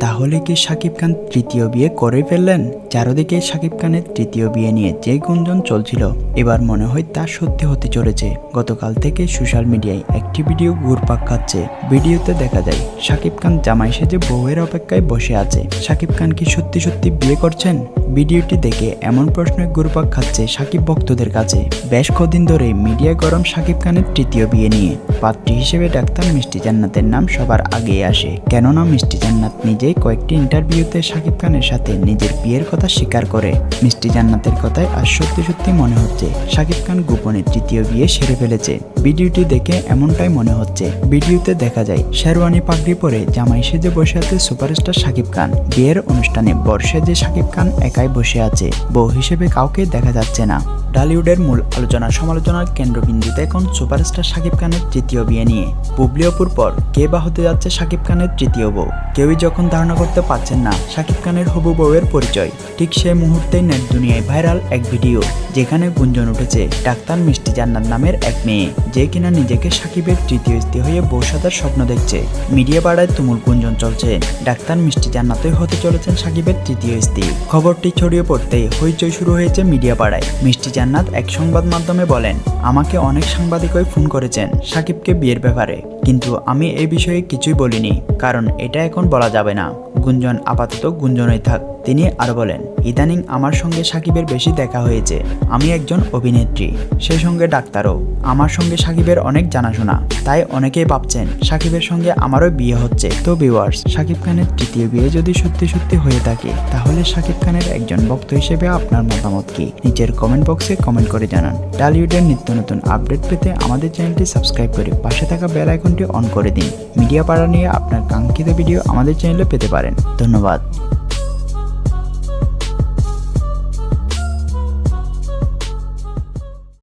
তাহলে কি শাকিব খান তৃতীয় বিয়ে করে ফেললেন? চারোদিকে শাকিব খানের তৃতীয় বিয়ে নিয়ে যে গুঞ্জন চলছিল। এবার মনে হয় তা সত্যি হতে চলেছে। গতকাল থেকে সোশ্যাল মিডিয়ায় একটি ভিডিও ঘুরপাক খাচ্ছে। ভিডিওতে দেখা যায় শাকিব খান জামাই সেজে বউয়ের অপেক্ষায় বসে আছে। শাকিব খান কি সত্যি সত্যি বিয়ে করছেন? ভিডিওটি দেখে এমন প্রশ্নে ঘুরপাক খাচ্ছে সাকিব ভক্তদের কাছে। বেশ কদিন ধরে মিডিয়া গরম শাকিব খানের তৃতীয় বিয়ে নিয়ে। পাত্রী হিসেবে ডাক্তার মিষ্টি জান্নাতের নাম সবার আগেই আসে। কেননা মিষ্টি জান্নাত নিজেই কয়েকটি ইন্টারভিউতে শাকিব খানের সাথে নিজের বিয়ের কথা স্বীকার করে। মিষ্টি জান্নাতের কথায় আর সত্যি সত্যি মনে হচ্ছে শাকিব খান গোপনে তৃতীয় বিয়ে সেরে ফেলেছে। ভিডিওটি দেখে এমনটাই মনে হচ্ছে। ভিডিওতে দেখা যায়, শেরওয়ানি পাগড়ি পরে জামাই সেজে বসে আছে সুপারস্টার শাকিব খান। বিয়ের অনুষ্ঠানে বর্ষে যে শাকিব খান একাই বসে আছে। বউ হিসেবে কাউকে দেখা যাচ্ছে না। ডালিউডের মূল আলোচনা সমালোচনার কেন্দ্রবিন্দুতে এখন সুপারস্টার শাকিব খানের তৃতীয় বিয়ে নিয়ে। বুবলি পর কে বা হতে যাচ্ছে শাকিব খানের তৃতীয় বউ? কেউই যখন ধারণা করতে পারছেন না শাকিব খানের হবু বউয়ের পরিচয়, ঠিক সেই মুহূর্তেই নেট দুনিয়ায় ভাইরাল এক ভিডিও যেখানে গুঞ্জন উঠেছে ডাক্তার মিষ্টি জান্নাত নামের এক মেয়ে, যে কিনা নিজেকে সাকিবের তৃতীয় স্ত্রী হয়ে বউ স্বপ্ন দেখছে। মিডিয়া পাড়ায় তুমুল গুঞ্জন চলছে, ডাক্তার মিষ্টি জান্নাতই হতে চলেছেন সাকিবের তৃতীয় স্ত্রী। খবরটি ছড়িয়ে পড়তে হইচই শুরু হয়েছে মিডিয়া পাড়ায় মিষ্টি জান্নাত এক সংবাদ মাধ্যমে বলেন, আমাকে অনেক সাংবাদিকই ফোন করেছেন সাকিবকে বিয়ের ব্যাপারে। কিন্তু আমি এই বিষয়ে কিছুই বলিনি, কারণ এটা এখন বলা যাবে না। গুঞ্জন আপাতত গুঞ্জনই থাক। তিনি আরও বলেন, ইদানিং আমার সঙ্গে সাকিবের বেশি দেখা হয়েছে। আমি একজন অভিনেত্রী সেই সঙ্গে ডাক্তারও। আমার সঙ্গে সাকিবের অনেক জানাশোনা। তাই অনেকেই ভাবছেন, সাকিবের সঙ্গে আমারও বিয়ে হচ্ছে। তো ভিউয়ার্স সাকিব খানের তৃতীয় বিয়ে যদি সত্যি সত্যি হয়ে থাকে, তাহলে সাকিব খানের একজন ভক্ত হিসেবে আপনার মতামত কি? নিচের কমেন্ট বক্সে কমেন্ট করে জানান। টালিউডের নিত্য নতুন আপডেট পেতে আমাদের চ্যানেলটি সাবস্ক্রাইব করে পাশে থাকা বেল আইকনটি অন করে দিন। মিডিয়া পাড়া নিয়ে আপনার কাঙ্ক্ষিত ভিডিও আমাদের চ্যানেলে পেতে পারেন। ধন্যবাদ।